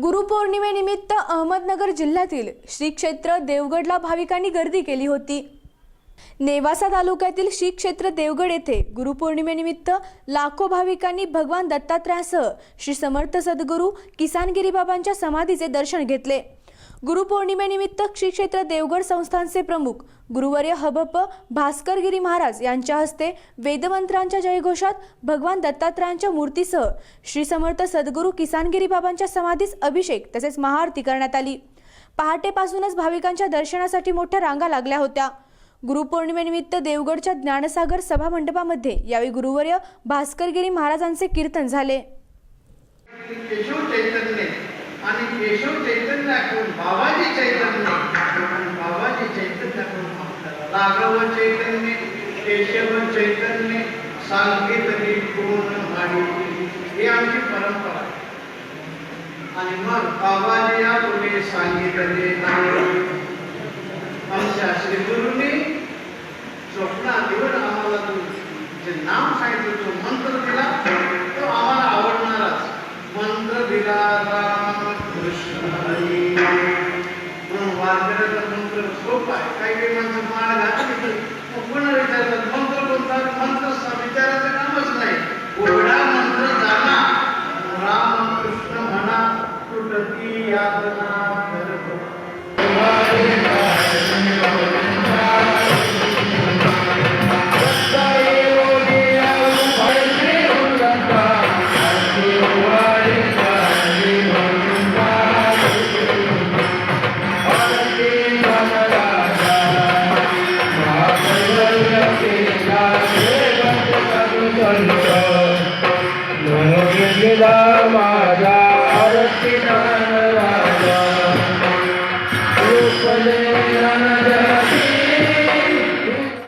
गुरुपौर्णिमेनिमित्त अहमदनगर जिल्ह्यातील श्री क्षेत्र देवगडला भाविकांनी गर्दी केली होती. नेवासा तालुक्यातील श्री क्षेत्र देवगड येथे गुरुपौर्णिमेनिमित्त लाखो भाविकांनी भगवान दत्तात्रयासह श्री समर्थ सद्गुरू किसानगिरी बाबांच्या समाधीचे दर्शन घेतले. गुरुपौर्णिमेनिमित्त श्री क्षेत्र देवगड संस्थानचे प्रमुख गुरुवर्य हबप भास्करगिरी महाराज यांच्या हस्ते वेदमंत्रांच्या जयघोषात भगवान दत्तात्रयांच्या मूर्तीसह श्री समर्थ सद्गुरू किसानगिरी बाबांच्या समाधीस अभिषेक तसेच महाआरती करण्यात आली. पहाटेपासूनच भाविकांच्या दर्शनासाठी मोठ्या रांगा लागल्या होत्या. गुरुपौर्णिमेनिमित्त देवगडच्या ज्ञानसागर सभा मंडपामध्ये यावेळी गुरुवर्य भास्करगिरी महाराजांचे कीर्तन झाले केशव चैतन्य आणि केशव चैतन्याकडून बाबाजी चैतन्य आणि बाबाजी चैतन्याकडून आपल्याला राघव चैतन्य केशव चैतन्य सांगितली पूर्ण आमची परंपरा आणि मग बाबाजी या पुढे सांगितले आमच्या श्रीगुरूंनी स्वप्नात येऊन आम्हाला तू जे नाम सांगितलं तो मंत्र दिला तो आम्हाला आवडणारच. मंत्र दिला राम कृष्ण हरी. म्हणून वाजण्याचा मंत्र सोपा आहे. काही काही माणसं मग पुन्हा विचारतात मंत्र कोणता? मंत्र स- कामच नाही. एवढा मंत्र जाणा कृष्ण म्हणा तुटती यातना माझा आरती नाना